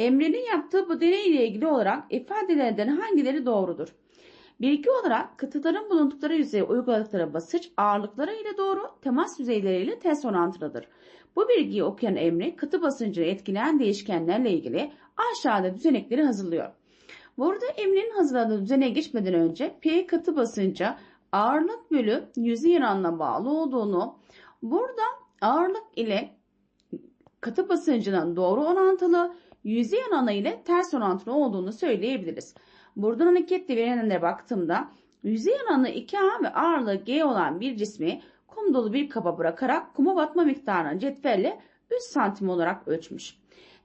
Emre'nin yaptığı bu deney ile ilgili olarak ifadelerden hangileri doğrudur? Bilgi olarak kıtaların bulundukları yüzeye uyguladıkları basınç ağırlıkları ile doğru, temas yüzeyleriyle ters orantılıdır. Bu bilgiyi okuyan Emre, kıtı basıncını etkileyen değişkenlerle ilgili aşağıda düzenekleri hazırlıyor. Burada Emre'nin hazırladığı düzeneğe geçmeden önce P katı basınca ağırlık bölü yüzey oranına bağlı olduğunu, burada ağırlık ile katı basıncının doğru orantılı, yüzey oranı ile ters orantılı olduğunu söyleyebiliriz. Buradan hareketle verilenlere baktığımda yüzey oranı 2A ve ağırlığı G olan bir cismi kum dolu bir kaba bırakarak kuma batma miktarını cetvelle 3 santim olarak ölçmüş.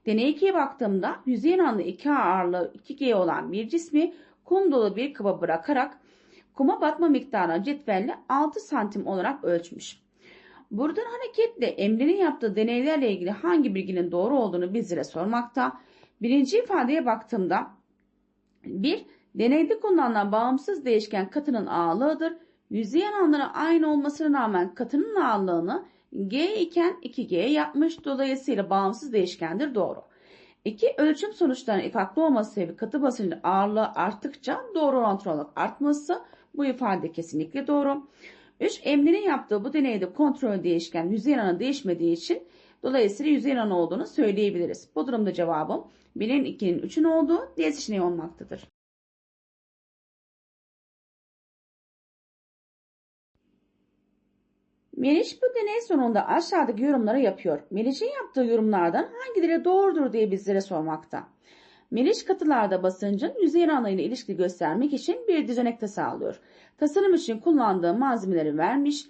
Deney 2'ye baktığımda yüzey oranı 2A ağırlığı 2G olan bir cismi kum dolu bir kaba bırakarak kuma batma miktarını cetvelle 6 santim olarak ölçmüş. Buradan hareketle Emre'nin yaptığı deneylerle ilgili hangi bilginin doğru olduğunu bizlere sormakta. Birinci ifadeye baktığımda bir Deneyde kullanılan bağımsız değişken katının ağırlığıdır. Yüzey alanları aynı olmasına rağmen katının ağırlığını G iken 2G yapmış. Dolayısıyla bağımsız değişkendir. Doğru. 2. Ölçüm sonuçlarının farklı olması sebebi katı basıncı ağırlığı arttıkça doğru orantılı olarak artması. Bu ifade kesinlikle doğru. 3. Emre'nin yaptığı bu deneyde kontrol değişken yüzey alanı değişmediği için dolayısıyla yüzey alanı olduğunu söyleyebiliriz. Bu durumda cevabım 1'in 2'nin 3'ün olduğu diğer seçeneği olmaktadır. Meriç bu deney sonunda aşağıdaki yorumları yapıyor. Meriç'in yaptığı yorumlardan hangileri doğrudur diye bizlere sormakta. Meriç katılarda basıncın yüzey oranlarıyla ilişki göstermek için bir düzenekte sağlıyor. Tasarım için kullandığı malzemeleri vermiş.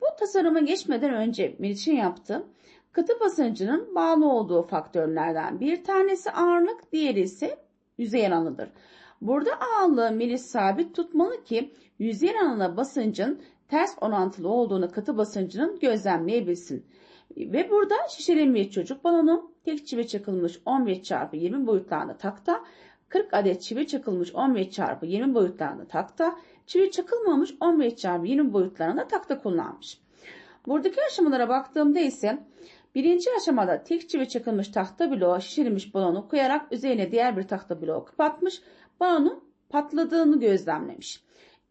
Bu tasarıma geçmeden önce Meriç'in yaptığı katı basıncının bağlı olduğu faktörlerden bir tanesi ağırlık, diğeri ise yüzey alanıdır. Burada ağırlığı Meriç sabit tutmalı ki yüzey alanına basıncın ters orantılı olduğunu katı basıncının gözlemleyebilsin. Ve burada şişirilmiş çocuk balonu tek çivi çakılmış 15 çarpı 20 boyutlarında takta, 40 adet çivi çakılmış 15 çarpı 20 boyutlarında takta, çivi çakılmamış 15 çarpı 20 boyutlarında takta kullanmış. Buradaki aşamalara baktığımda ise birinci aşamada tek çivi çakılmış tahta bloğa şişirilmiş balonu koyarak üzerine diğer bir tahta bloğu kapatmış, balonun patladığını gözlemlemiş.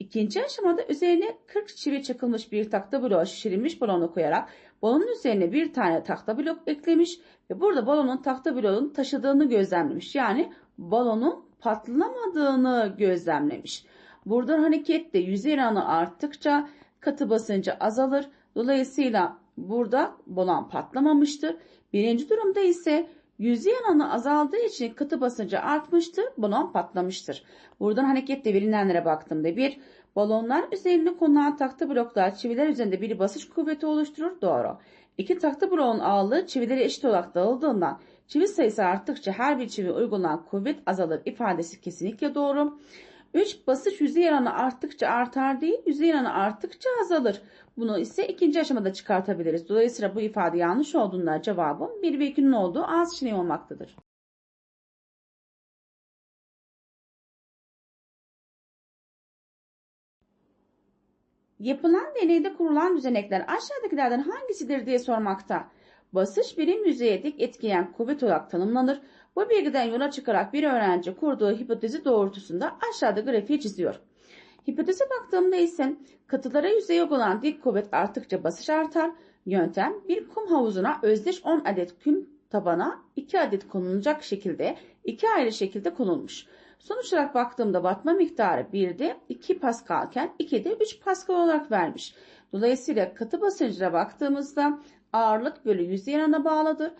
İkinci aşamada üzerine 40 çivi çakılmış bir tahta bloğa şişirilmiş balonu koyarak balonun üzerine bir tane tahta blok eklemiş ve burada balonun tahta bloğun taşıdığını gözlemlemiş. Yani balonun patlamadığını gözlemlemiş. Buradan hareketle yüzey oranı arttıkça katı basıncı azalır. Dolayısıyla burada balon patlamamıştır. Birinci durumda ise yüzey alanı azaldığı için katı basıncı artmıştır. Balon patlamıştır. Buradan hareketle verilenlere baktığımda bir balonlar üzerine konulan tahta bloklar çiviler üzerinde bir basınç kuvveti oluşturur. Doğru. İki tahta bloğun ağırlığı çivileri eşit olarak dağıldığından çivi sayısı arttıkça her bir çivi uygulanan kuvvet azalır ifadesi kesinlikle doğru. 3. Basınç yüzey alanı arttıkça artar değil, yüzey alanı arttıkça azalır. Bunu ise ikinci aşamada çıkartabiliriz. Dolayısıyla bu ifade yanlış olduğunda cevabım 1 ve 2'nin olduğu A seçeneği olmaktadır. Yapılan deneyde kurulan düzenekler aşağıdakilerden hangisidir diye sormakta. Basınç birim yüzeye dik etkileyen kuvvet olarak tanımlanır. Bu bilgiden yola çıkarak bir öğrenci kurduğu hipotezi doğrultusunda aşağıda grafiği çiziyor. Hipoteze baktığımda ise katılara yüzeye olan dik kuvvet arttıkça basınç artar. Yöntem bir kum havuzuna özdeş 10 adet kum tabana 2 adet konulacak şekilde iki ayrı şekilde konulmuş. Sonuç olarak baktığımda batma miktarı 1'de 2 paskalken 2'de 3 paskal olarak vermiş. Dolayısıyla katı basıncına baktığımızda ağırlık bölü yüzey alanına bağlıdır.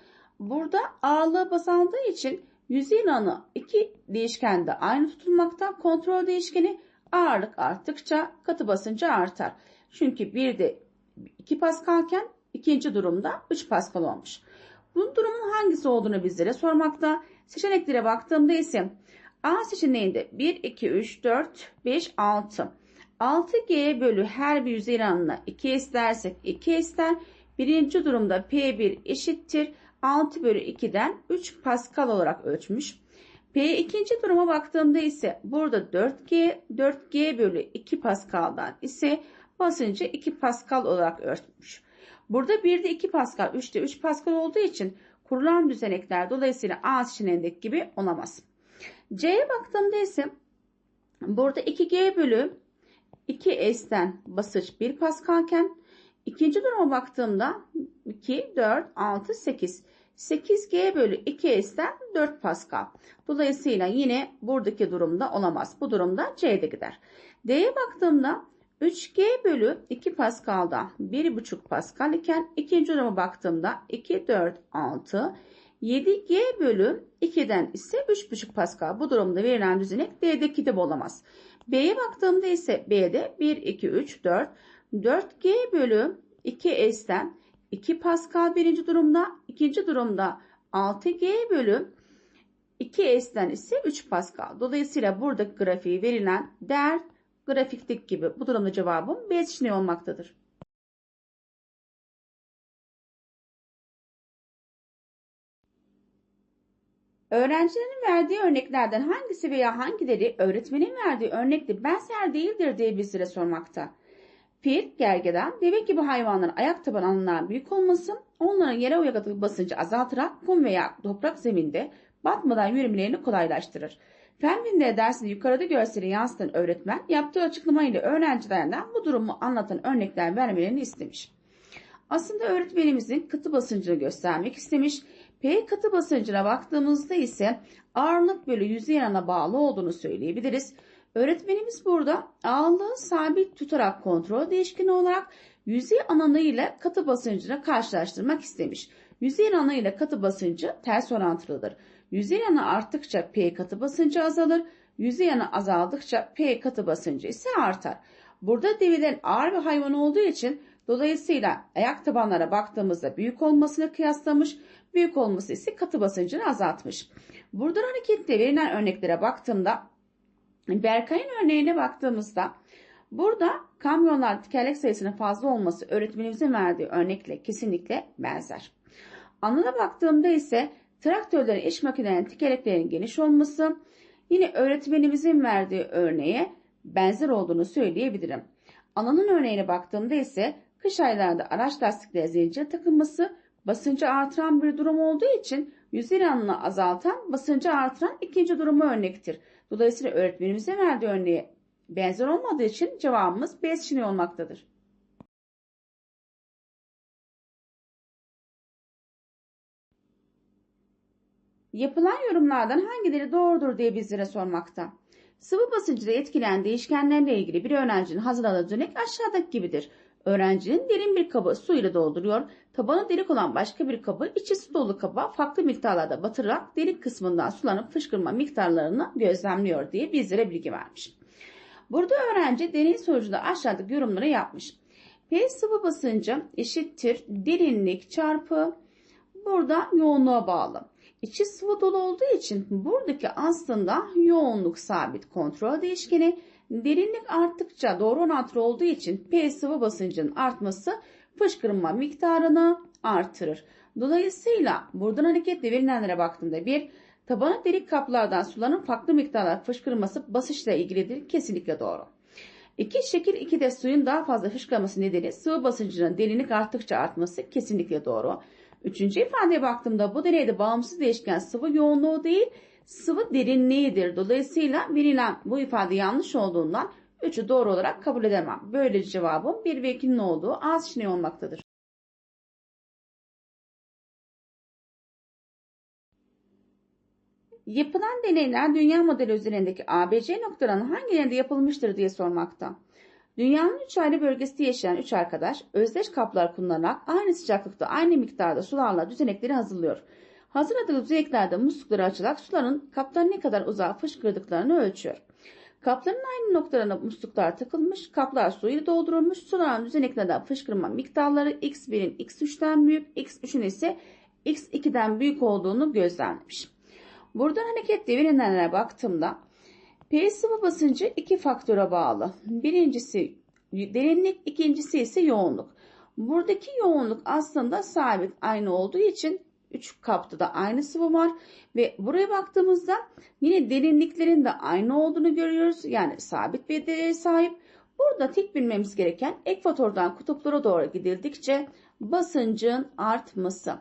Burada ağırlığı basaldığı için yüzey alanı iki değişkende aynı tutulmakta. Kontrol değişkeni ağırlık arttıkça katı basıncı artar. Çünkü bir de 2 paskalken ikinci durumda 3 paskal olmuş. Bunun durumun hangisi olduğunu bizlere sormakta. Seçeneklere baktığımda ise A seçeneğinde 1, 2, 3, 4, 5, 6. 6G bölü her bir yüzey alanına 2 S dersek 2 S'ten birinci durumda P1 eşittir 6 bölü 2'den 3 Pascal olarak ölçmüş. P ikinci duruma baktığımda ise burada 4G, 4G bölü 2 Pascal'dan ise basıncı 2 Pascal olarak ölçmüş. Burada 1'de 2 Pascal, 3'te 3 Pascal olduğu için kurulan düzenekler dolayısıyla A seçeneğindeki gibi olamaz. C'ye baktığımda ise burada 2G bölü 2S'ten basınç 1 paskalken ikinci duruma baktığımda 2, 4, 6, 8. 8G bölü 2S'ten 4 Pascal. Dolayısıyla yine buradaki durumda olamaz. Bu durumda C'de gider. D'ye baktığımda 3G bölü 2 Pascal'da 1,5 Pascal iken ikinci duruma baktığımda 2, 4, 6, 7G bölü 2'den ise 3,5 Pascal. Bu durumda verilen düzenek D'deki de olamaz. B'ye baktığımda ise B'de 1, 2, 3, 4, 4G bölü 2S'ten 2 Pascal birinci durumda, ikinci durumda 6G bölü 2S'ten ise 3 Pascal. Dolayısıyla buradaki grafiği verilen değer grafikteki gibi bu durumda cevabım B seçeneği olmaktadır. Öğrencilerin verdiği örneklerden hangisi veya hangileri öğretmenin verdiği örnekle benzer değildir diye bizlere sormakta. Fil, gergedan, deve gibi hayvanların ayak taban alanlarının büyük olması onların yere uyguladığı basıncı azaltarak kum veya toprak zeminde batmadan yürümelerini kolaylaştırır. Fen bilimleri dersinde yukarıda gösteri yansıtan öğretmen yaptığı açıklamayla öğrencilerden bu durumu anlatan örnekler vermelerini istemiş. Aslında öğretmenimizin katı basıncını göstermek istemiş. P katı basıncına baktığımızda ise ağırlık bölü yüzey yanına bağlı olduğunu söyleyebiliriz. Öğretmenimiz burada ağırlığı sabit tutarak kontrol değişkeni olarak yüzey alanı ile katı basıncını karşılaştırmak istemiş. Yüzey alanı ile katı basıncı ters orantılıdır. Yüzey alanı arttıkça P katı basıncı azalır. Yüzey alanı azaldıkça P katı basıncı ise artar. Burada develerin ağır bir hayvan olduğu için dolayısıyla ayak tabanlara baktığımızda büyük olmasını kıyaslamış, büyük olması ise katı basıncını azaltmış. Buradan hareketle verilen örneklere baktığımda Berkay'ın örneğine baktığımızda burada kamyonlar tekerlek sayısının fazla olması öğretmenimizin verdiği örnekle kesinlikle benzer. Anına baktığımda ise traktörlerin iş makinelerinin tekerleklerinin geniş olması yine öğretmenimizin verdiği örneğe benzer olduğunu söyleyebilirim. Ananın örneğine baktığımda ise kış aylarında araç lastikleri zincir takılması basıncı artıran bir durum olduğu için yüzey alanını azaltan basıncı artıran ikinci durumu örnektir. Dolayısıyla öğretmenimize verdiği örneğe benzer olmadığı için cevabımız B seçeneği olmaktadır. Yapılan yorumlardan hangileri doğrudur diye bizlere sormakta. Sıvı basıncıda etkileyen değişkenlerle ilgili bir öğrencinin hazırladığı düzenek aşağıdaki gibidir. Öğrencinin derin bir kabı su ile dolduruyor. Tabanı delik olan başka bir kabı içi su dolu kaba farklı miktarlarda batırarak delik kısmından sulanıp fışkırma miktarlarını gözlemliyor diye bizlere bilgi vermiş. Burada öğrenci deney sonucunda aşağıdaki yorumları yapmış. P sıvı basıncı eşittir derinlik çarpı burada yoğunluğa bağlı. İçi sıvı dolu olduğu için buradaki aslında yoğunluk sabit kontrol değişkeni Derinlik arttıkça doğru orantılı olduğu için P sıvı basıncının artması fışkırma miktarını artırır. Dolayısıyla buradan hareketle verilenlere baktığımda bir tabanı delik kaplardan suların farklı miktarlar fışkırması basınçla ilgilidir. Kesinlikle doğru. İki şekil 2'de suyun daha fazla fışkırması nedeni sıvı basıncının derinlik arttıkça artması kesinlikle doğru. Üçüncü ifadeye baktığımda bu deneyde bağımsız değişken sıvı yoğunluğu değil sıvı derinliğidir. Dolayısıyla verilen bu ifade yanlış olduğundan 3'ü doğru olarak kabul edemem. Böylece cevabım 1 ve 2'nin olduğu A seçeneği olmaktadır. Yapılan deneyler dünya modeli üzerindeki ABC noktalarının hangilerinde yapılmıştır diye sormakta. Dünyanın üç ayrı bölgesinde yaşayan üç arkadaş özdeş kaplar kullanarak aynı sıcaklıkta aynı miktarda sularla düzenekleri hazırlıyor. Hazırladığı düzeneklerde muslukları açarak suların kaptan ne kadar uzağa fışkırdıklarını ölçüyor. Kapların aynı noktalarına musluklar takılmış, kaplar suyla doldurulmuş, suların düzeneklerden fışkırma miktarları x1'in x3'ten büyük, x3'ün ise x2'den büyük olduğunu gözlemlemiş. Buradan hareketle verilenlere baktığımda P sıvı basıncı iki faktöre bağlı. Birincisi derinlik, ikincisi ise yoğunluk. Buradaki yoğunluk aslında sabit aynı olduğu için 3 kapta da aynı sıvı var ve buraya baktığımızda yine derinliklerin de aynı olduğunu görüyoruz. Yani sabit bir değere sahip. Burada tek bilmemiz gereken ekvatordan kutuplara doğru gidildikçe basıncın artması.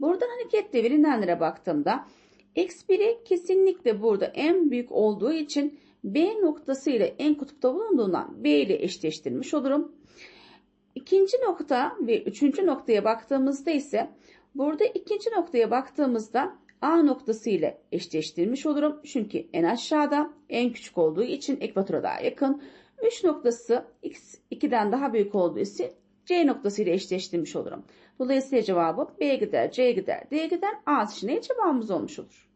Buradan hareketle verilenlere baktığımda x1'i kesinlikle burada en büyük olduğu için B noktası ile en kutupta bulunduğundan B ile eşleştirmiş olurum. İkinci nokta ve üçüncü noktaya baktığımızda ise burada ikinci noktaya baktığımızda A noktası ile eşleştirmiş olurum. Çünkü en aşağıda en küçük olduğu için ekvatora daha yakın. 3 noktası x 2'den daha büyük olduğu için C noktası ile eşleştirmiş olurum. Dolayısıyla cevabı B gider, C gider, D gider, A seçeneği cevabımız olmuş olur.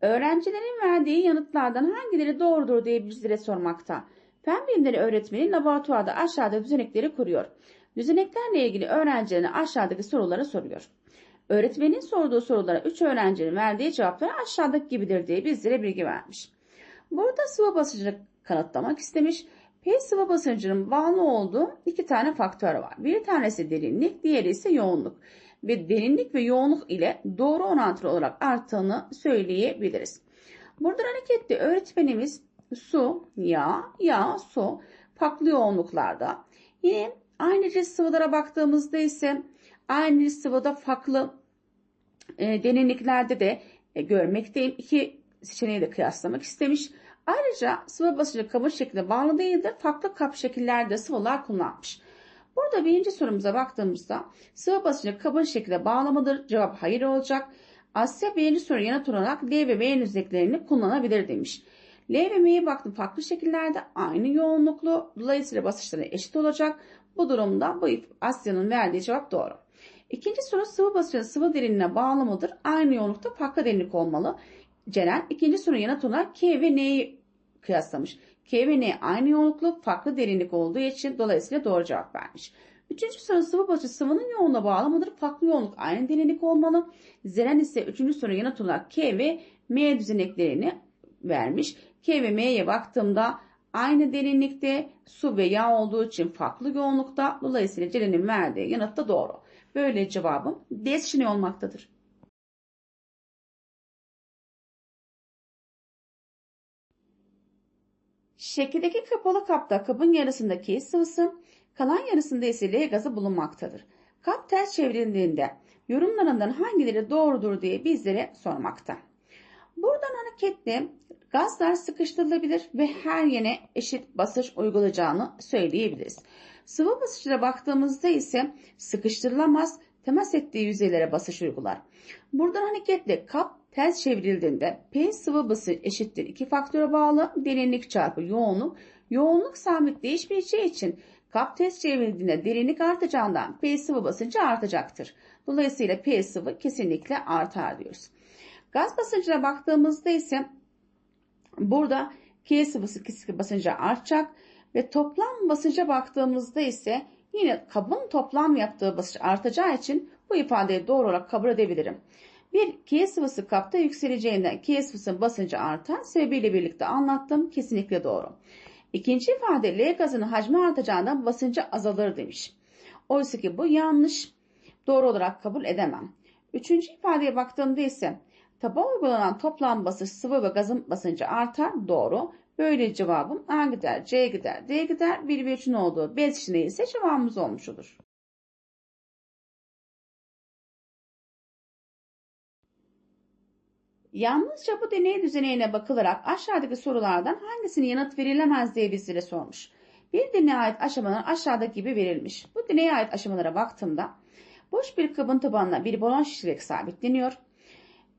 Öğrencilerin verdiği yanıtlardan hangileri doğrudur diye bizlere sormakta. Fen bilimleri öğretmeni laboratuvarda aşağıda düzenekleri kuruyor. Düzeneklerle ilgili öğrencilerine aşağıdaki soruları soruyor. Öğretmenin sorduğu sorulara 3 öğrencinin verdiği cevaplar aşağıdaki gibidir diye bizlere bilgi vermiş. Burada sıvı basıncını kanıtlamak istemiş. P sıvı basıncının bağlı olduğu iki tane faktör var. Bir tanesi derinlik, diğeri ise yoğunluk. Ve derinlik ve yoğunluk ile doğru orantılı olarak arttığını söyleyebiliriz. Buradan hareketle öğretmenimiz su, yağ, yağ, su farklı yoğunluklarda. Yine aynı cins sıvılara baktığımızda ise aynı sıvıda farklı e, derinliklerde de e, görmekteyim. İki seçeneği de kıyaslamak istemiş. Ayrıca sıvı basıncı kabul şeklinde bağlı değildir. Farklı kap şekillerde sıvılar kullanmış. Burada birinci sorumuza baktığımızda sıvı basıncı kabul şekilde bağlı mıdır? Cevap hayır olacak. Asya birinci soru yanıt olarak L ve M'nin özelliklerini kullanabilir demiş. L ve M'ye baktım farklı şekillerde aynı yoğunluklu. Dolayısıyla basınçları eşit olacak. Bu durumda bu Asya'nın verdiği cevap doğru. İkinci soru sıvı basıncı sıvı derinliğine bağlı mıdır? Aynı yoğunlukta farklı derinlik olmalı. Ceren ikinci soru yanıt olarak K ve N'yi kıyaslamış. K ve N aynı yoğunluklu farklı derinlik olduğu için dolayısıyla doğru cevap vermiş. Üçüncü soru sıvı basıncı sıvının yoğunluğuna bağlı mıdır? Farklı yoğunluk aynı derinlik olmalı. Zeren ise üçüncü soru yanıt olarak K ve M düzeneklerini vermiş. K ve M'ye baktığımda aynı derinlikte su ve yağ olduğu için farklı yoğunlukta. Dolayısıyla Ceren'in verdiği yanıt da doğru. Böyle cevabım D seçeneği olmaktadır. Şekildeki kapalı kapta kabın yarısındaki sıvısı, kalan yarısında ise L gazı bulunmaktadır. Kap ters çevrildiğinde yorumlarından hangileri doğrudur diye bizlere sormakta. Buradan hareketle gazlar sıkıştırılabilir ve her yene eşit basınç uygulayacağını söyleyebiliriz. Sıvı basınçlara baktığımızda ise sıkıştırılamaz, temas ettiği yüzeylere basınç uygular. Buradan hareketle kap ters çevrildiğinde P sıvı basınç eşittir 2 faktöre bağlı derinlik çarpı yoğunluk. Yoğunluk sabit değişmeyeceği için kap ters çevrildiğinde derinlik artacağından P sıvı basıncı artacaktır. Dolayısıyla P sıvı kesinlikle artar diyoruz. Gaz basıncına baktığımızda ise burada K sıvısı basıncı artacak ve toplam basınca baktığımızda ise yine kabın toplam yaptığı basınç artacağı için bu ifadeyi doğru olarak kabul edebilirim. Bir K sıvısı kapta yükseleceğinden K sıvısının basıncı artar sebebiyle birlikte anlattım. Kesinlikle doğru. İkinci ifade L gazının hacmi artacağından basıncı azalır demiş. Oysa ki bu yanlış. Doğru olarak kabul edemem. Üçüncü ifadeye baktığımda ise taba uygulanan toplam basınç sıvı ve gazın basıncı artar. Doğru. Böyle cevabım A gider, C gider, D gider. 1 ve 3'ün olduğu B seçeneği ise cevabımız olmuş olur. Yalnızca bu deney düzenine bakılarak aşağıdaki sorulardan hangisinin yanıt verilemez diye bizlere sormuş. Bir deneye ait aşamalar aşağıdaki gibi verilmiş. Bu deneye ait aşamalara baktığımda boş bir kabın tabanına bir balon şişirerek sabitleniyor.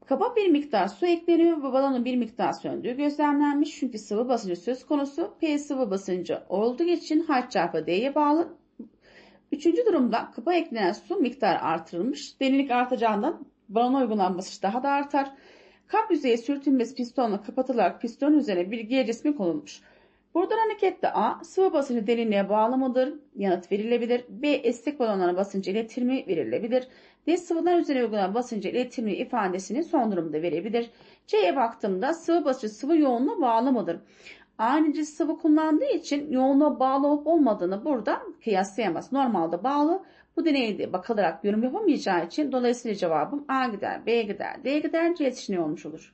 Kaba bir miktar su ekleniyor ve balonun bir miktar söndüğü gözlemlenmiş. Çünkü sıvı basıncı söz konusu. P sıvı basıncı olduğu için H çarpı D'ye bağlı. Üçüncü durumda kaba eklenen su miktarı artırılmış. Derinlik artacağından balona uygulanan basınç daha da artar. Kap yüzeyi sürtünmesi pistonla kapatılarak piston üzerine bir G cismi konulmuş. Buradan hareketle A sıvı basıncı derinliğe bağlı mıdır? Yanıt verilebilir. B esnek balonlara basıncı iletirimi verilebilir. D sıvılar üzerine uygulanan basıncı iletirimi ifadesini son durumda verebilir. C'ye baktığımda sıvı basıncı sıvı yoğunluğa bağlı mıdır? Cins sıvı kullandığı için yoğunluğa bağlı olup olmadığını burada kıyaslayamaz. Normalde bağlı. Bu deneyde bakılarak yorum yapamayacağı için dolayısıyla cevabım A gider, B gider, D gider, C seçeneği olmuş olur.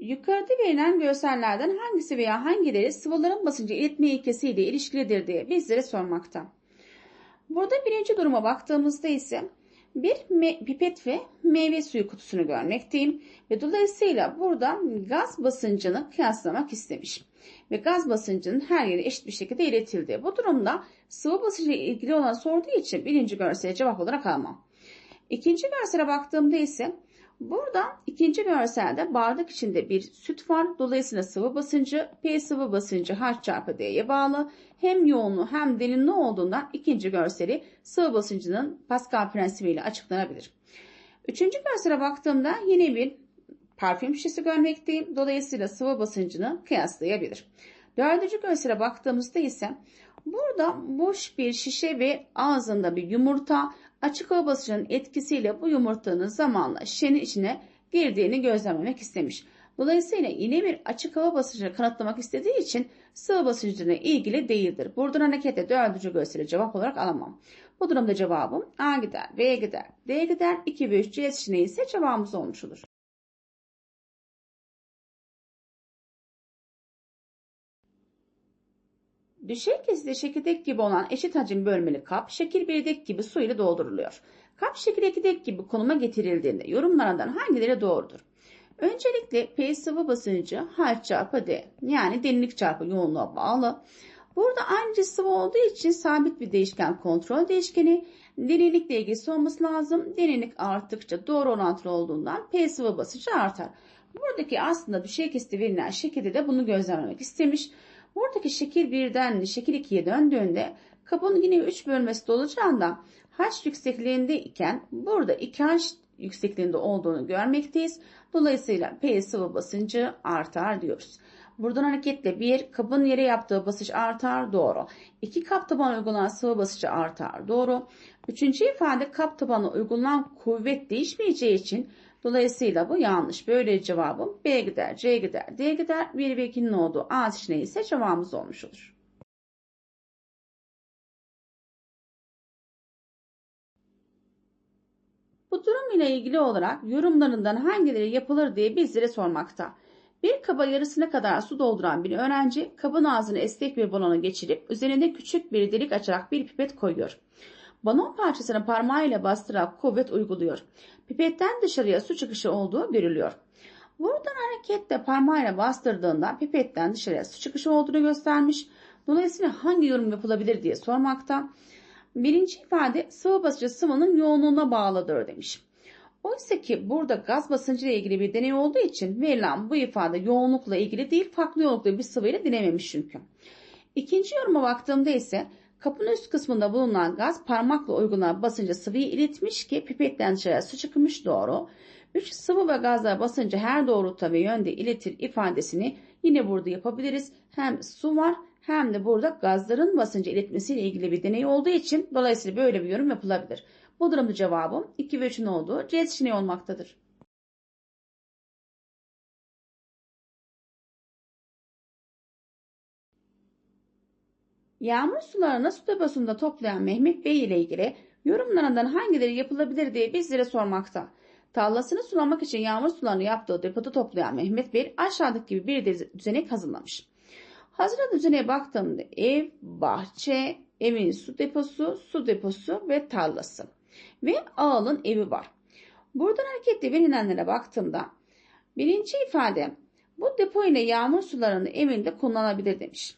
Yukarıda verilen görsellerden hangisi veya hangileri sıvıların basıncı iletme ilkesiyle ilişkilidir diye bizlere sormakta. Burada birinci duruma baktığımızda ise bir pipet ve meyve suyu kutusunu görmekteyim ve dolayısıyla burada gaz basıncını kıyaslamak istemiş. Ve gaz basıncının her yere eşit bir şekilde iletildi. Bu durumda sıvı basıncı ile ilgili olan sorduğu için birinci görsele cevap olarak almam. İkinci görsele baktığımda ise burada ikinci görselde bardak içinde bir süt var. Dolayısıyla sıvı basıncı P sıvı basıncı H çarpı D'ye bağlı. Hem yoğunluğu hem derinliği olduğundan ikinci görseli sıvı basıncının Pascal prensibiyle açıklanabilir. Üçüncü görsele baktığımda yine bir parfüm şişesi görmekteyim. Dolayısıyla sıvı basıncını kıyaslayabilir. Dördüncü görsele baktığımızda ise burada boş bir şişe ve ağzında bir yumurta açık hava basıncının etkisiyle bu yumurtanın zamanla şişenin içine girdiğini gözlemlemek istemiş. Dolayısıyla yine bir açık hava basıncını kanıtlamak istediği için sıvı basıncına ilgili değildir. Buradan hareketle dördüncü gösteri cevap olarak alamam. Bu durumda cevabım A gider, B gider, D gider, 2 ve 3 C seçeneği ise cevabımız olmuş olur. Düşey keside çekirdek gibi olan eşit hacim bölmeli kap şekil bir dek gibi su ile dolduruluyor. Kap şekil iki dek gibi konuma getirildiğinde yorumlardan hangileri doğrudur? Öncelikle P sıvı basıncı H çarpı D yani derinlik çarpı yoğunluğa bağlı. Burada aynı sıvı olduğu için sabit bir değişken kontrol değişkeni derinlikle ilgisi olması lazım. Derinlik arttıkça doğru orantılı olduğundan P sıvı basıncı artar. Buradaki aslında düşey kesiti verilen şekilde de bunu gözlemlemek istemiş. Buradaki şekil 1'den şekil 2'ye döndüğünde kabın yine 3 bölmesi dolacağından H yüksekliğinde iken burada 2H yüksekliğinde olduğunu görmekteyiz. Dolayısıyla P sıvı basıncı artar diyoruz. Buradan hareketle bir kabın yere yaptığı basınç artar doğru. İki kap tabanı uygulanan sıvı basıncı artar doğru. Üçüncü ifade kap tabanı uygulanan kuvvet değişmeyeceği için dolayısıyla bu yanlış. Böyle cevabım B gider, C gider, D gider. 1 ve 2'nin olduğu A seçeneği ise cevabımız olmuş olur. Bu durum ile ilgili olarak yorumlarından hangileri yapılır diye bizlere sormakta. Bir kaba yarısına kadar su dolduran bir öğrenci kabın ağzını esnek bir balona geçirip üzerinde küçük bir delik açarak bir pipet koyuyor. Balon parçasını parmağıyla bastırarak kuvvet uyguluyor. Pipetten dışarıya su çıkışı olduğu görülüyor. Buradan hareketle parmağıyla bastırdığında pipetten dışarıya su çıkışı olduğunu göstermiş. Dolayısıyla hangi yorum yapılabilir diye sormakta. Birinci ifade sıvı basıncı sıvının yoğunluğuna bağlıdır demiş. Oysa ki burada gaz basıncı ile ilgili bir deney olduğu için verilen bu ifade yoğunlukla ilgili değil farklı yoğunlukta bir sıvıyla denememiş çünkü. İkinci yoruma baktığımda ise kapının üst kısmında bulunan gaz parmakla uygulanan basınca sıvıyı iletmiş ki pipetten dışarıya su çıkmış doğru. 3 sıvı ve gazlar basıncı her doğrultuda ve yönde iletir ifadesini yine burada yapabiliriz. Hem su var hem de burada gazların basıncı iletmesiyle ilgili bir deney olduğu için dolayısıyla böyle bir yorum yapılabilir. Bu durumda cevabım 2 ve 3'ün olduğu C seçeneği olmaktadır. Yağmur sularını su deposunda toplayan Mehmet Bey ile ilgili yorumlarından hangileri yapılabilir diye bizlere sormakta. Tarlasını sulamak için yağmur sularını yaptığı depoda toplayan Mehmet Bey aşağıdaki gibi bir düzenek hazırlamış. Hazırladığı düzeneye baktığımda ev, bahçe, evin su deposu, su deposu ve tarlası ve ağalın evi var. Buradan hareketle verilenlere baktığımda birinci ifade bu depo ile yağmur sularını evinde kullanabilir demiş.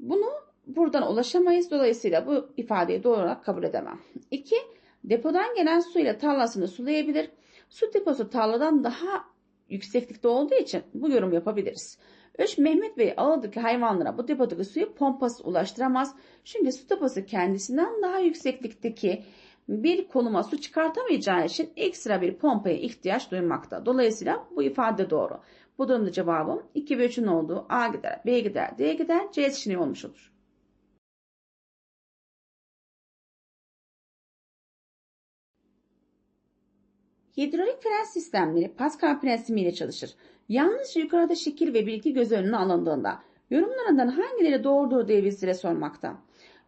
Bunu buradan ulaşamayız. Dolayısıyla bu ifadeyi doğru olarak kabul edemem. 2. Depodan gelen su ile tarlasını sulayabilir. Su deposu tarladan daha yükseklikte olduğu için bu yorum yapabiliriz. 3. Mehmet Bey ağıldaki hayvanlara bu depodaki suyu pompası ulaştıramaz. Çünkü su deposu kendisinden daha yükseklikteki bir konuma su çıkartamayacağı için ekstra bir pompaya ihtiyaç duymakta. Dolayısıyla bu ifade doğru. Bu durumda cevabım 2 ve 3'ün olduğu A gider, B gider, D gider, C seçeneği olmuş olur. Hidrolik fren sistemleri Pascal prensibiyle çalışır. Yalnızca yukarıda şekil ve bilgi göz önüne alındığında yorumlarından hangileri doğrudur diye bizlere sormakta.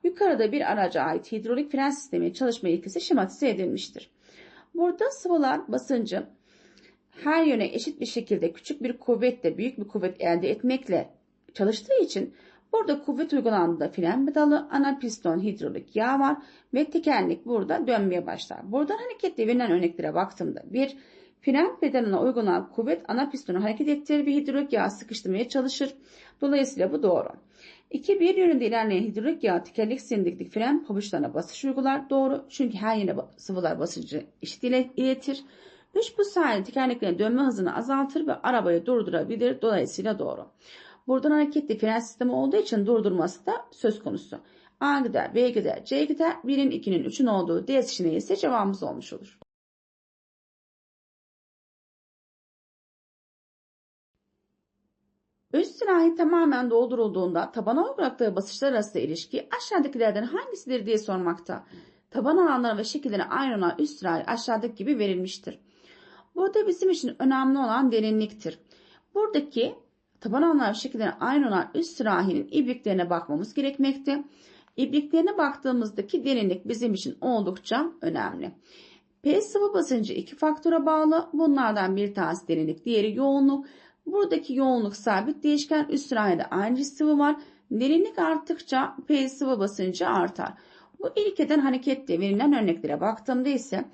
Yukarıda bir araca ait hidrolik fren sistemi çalışma ilkesi şematize edilmiştir. Burada sıvılar basıncı her yöne eşit bir şekilde küçük bir kuvvetle büyük bir kuvvet elde etmekle çalıştığı için burada kuvvet uygulandığında fren pedalı, ana piston, hidrolik yağ var ve tekerlek burada dönmeye başlar. Buradan hareketle verilen örneklere baktığımda bir fren pedalına uygulanan kuvvet ana pistonu hareket ettirir ve hidrolik yağı sıkıştırmaya çalışır. Dolayısıyla bu doğru. 2 bir yönünde ilerleyen hidrolik yağı tekerlek silindiklik fren pabuçlarına basış uygular. Doğru. Çünkü her yine sıvılar basıncı eşit ile iletir. 3 bu sayede tekerleklerin dönme hızını azaltır ve arabayı durdurabilir. Dolayısıyla doğru. Buradan hareketli fren sistemi olduğu için durdurması da söz konusu. A gider, B gider, C gider. 1'in, 2'nin, 3'ün olduğu D seçeneği ise cevabımız olmuş olur. Üst sürahi tamamen doldurulduğunda tabana bıraktığı basınçlar arasında ilişki aşağıdakilerden hangisidir diye sormakta. Taban alanları ve şekillerine aynı olan üst sürahi aşağıdaki gibi verilmiştir. Burada bizim için önemli olan derinliktir. Buradaki taban alanları ve şekillerine aynı olan üst sürahinin ibriklerine bakmamız gerekmekte. İbriklerine baktığımızdaki derinlik bizim için oldukça önemli. P sıvı basıncı iki faktöre bağlı. Bunlardan bir tanesi derinlik, diğeri yoğunluk. Buradaki yoğunluk sabit değişken üst sırayda aynı sıvı var. Derinlik arttıkça P sıvı basıncı artar. Bu ilkeden hareketle verilen örneklere baktığımda ise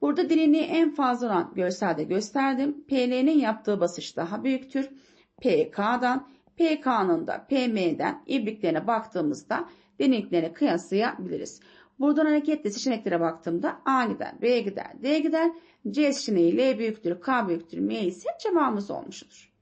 burada derinliği en fazla olan görselde gösterdim. PL'nin yaptığı basınç daha büyüktür. PK'dan, PK'nın da PM'den ibriklerine baktığımızda derinliklerine kıyaslayabiliriz. Buradan hareketle seçeneklere baktığımda A gider, B gider, D gider. C seçeneği L büyüktür, K büyüktür, M ise cevabımız olmuş olur.